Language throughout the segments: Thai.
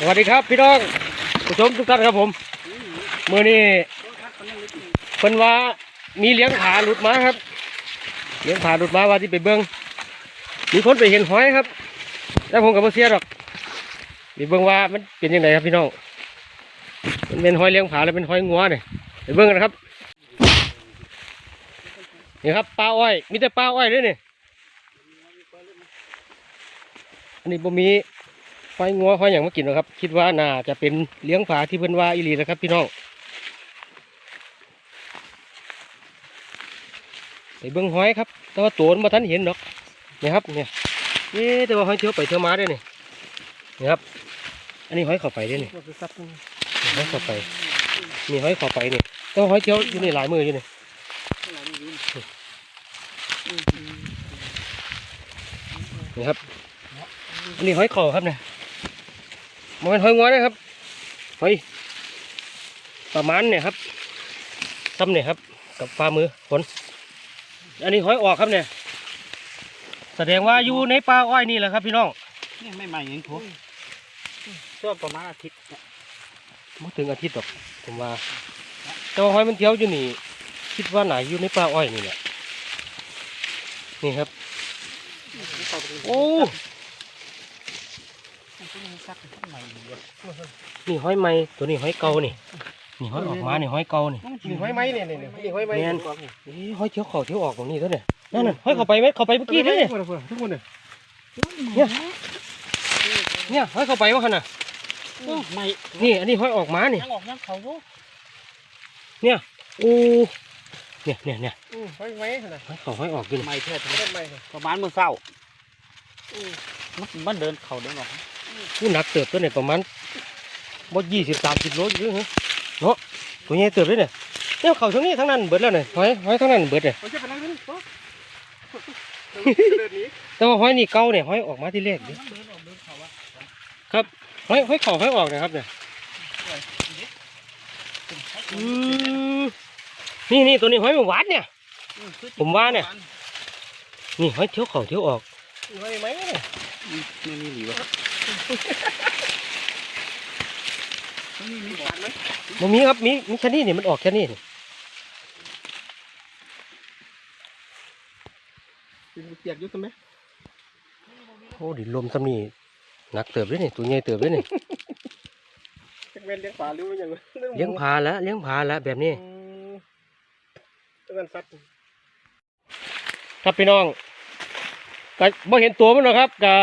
สวัสดีครับพี่น้องผู้ชมทุกท่านครับผมเมื่อนี้เพิ่นว่ามีเลี้ยงผาหลุดมาครับ เลี้ยงผาหลุดมาว่าที่ไปเบิ้งมีคนไปเห็นหอยครับแต่ผมกับเสียหรอกไปเบิ้งว่ามันเป็นยังไงครับพี่น้องมันเป็นหอยเลี้ยงผาแล้วเป็นหอยงัวเนี่ยไปเบิ้งกันครับนี่ครับปลาอ้อยมีแต่ปลาอ้อยเลยนี่อันนี้บ่มี หอยงัวหอยอย่างมากินหรอครับ คิดว่าน่าจะเป็นเลี้ยงผาที่เพิ่นว่าอีหลีนะครับ พี่น้องไปเบิ่งหอยครับ แต่ว่าตัวมันมาทันเห็นดอกเนี่ยครับเนี่ยเอ๊แต่ว่าหอยเที่ยวไปเที่ยวมาด้วยนี่นี่ครับ อันนี้หอยเข้าไปด้วยนี่นี่หอยเข้าไปนี่หอยเข้าไปนี่แต่ว่าหอยเที่ยวอยู่ในหลายมืออยู่นี่นี่ครับอันนี้หอยเข่าครับเนี่ย มันเป็นหอยงัวนะครับหอยประมาณเนี่ยครับซ้ำเนี่ยครับ กับฝ่ามือฝนอันนี้หอยออกครับเนี่ย แสดงว่าอยู่ในป่าอ้อยนี่แหละครับ พี่น้องนี่ไม่ใหม่ยังผมช่วงประมาณอาทิตย์เนี่ยไม่ถึงอาทิตย์หรอกผมว่าแต่ว่าหอยมันเที่ยวอยู่นี่ คิดว่าไหนอยู่ในป่าอ้อยนี่แหละนี่ครับ โอ้ ซักใหม่ดีเลย นี่หอยไหมตัวนี้หอยเก่านี่นี่หอยออกมานี่หอยเก่านี่นี่ห้อยไม้เนี่ยเนี่ยนี่ห้อยไม้แม่นเอ้ยหอยเที่ยวเข่าเที่ยวออกตรงนี้ตัวเนี่ยนั่นน่ะหอยเข้าไปไหมเข้าไปเมื่อกี้เนี่ยทุกคนเนี่ยเนี่ยหอยเข้าไปวะขนาดไม่นี่อันนี้หอยออกมานี่ยังออกยังเขาอยู่โอ้เนี่ยเนี่ยเนี่ยห้อยไม้นะหอยเข้าหอยออกอยู่นี่ไม่แท้ห้อยไม้ประมาณมื้อเช้ามันมันเดินเข่าเดินออก ผู้หนักเติบตัวเนี่ยประมาณบ่ยี่สิบสามสิบโลอยู่เหรอเนาะตัวใหญ่เติบเลยเนี่ยเนี่ยเข่าทั้งนี้ทั้งนั้นเบิดแล้วเนี่ยหอยหอยทั้งนั้นเบิดเลยมันจะเป็นอะไรนี่โต๊ะเดินหนีแต่ว่าหอยนี่เก่าเนี่ยหอยออกมาที่แรกดิมันเดินออกเดินเข่าอะหอยหอยเข่าหอยออกนะครับเนี่ยอืมนี่นี่ตัวนี้หอยหวานเนี่ย ผมว่าเนี่ยนี่หอยเที่ยวเข่าเที่ยวออกห้อยไม้เนี่ยไม่มีหลีวะมั นมีมีบอดไหมมันมีครับมีมีแค่นี้นี่มันออกแค่นี้นี่เปียกอยู่ใช่ไหมโอ้ดินลมซ้ำนี่หนักเติบเลยนี่ตัวใหญ่เติบเลยนี่จะเป็นเลี้ยงปลาหรือว่าอย่างเลี้ยงพาแล้วเลี้ยงพาแล้วแบบนี้ ต้องการสัตว์ครับพี่น้องก็บ่เห็นตัวมันหรอกครับก็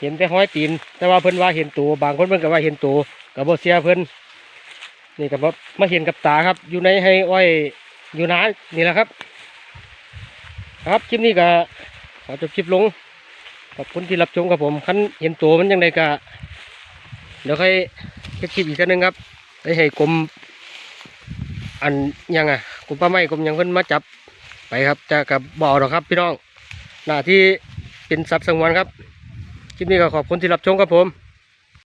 เห็นแต่ห้อยตีน แต่ว่าเพิ่นว่าเห็นตัวบางคนเพิ่นก็ว่าเห็นตัวก็บ่เสียเพิ่นนี่ก็บ่มาเห็นกับตาครับ อยู่ในให้อ้อยอยู่น้านี่แหละครับ ครับคลิปนี้ก็ขอจบคลิปลงขอบคุณที่รับชมครับผมคันเห็นตัวมันยังไงก็เดี๋ยวค่อยเฮ็ดคลิปอีกครั้งนึงครับไปให้กรมอันยังอะกรมป่าไม้กรมยังเพิ่นมาจับไปครับจะกับบ่อหรอกครับ พี่น้องหน้าที่เป็นสัตว์สงวนครับ คลิปนี้ก็ขอบคุณที่รับชมครับผม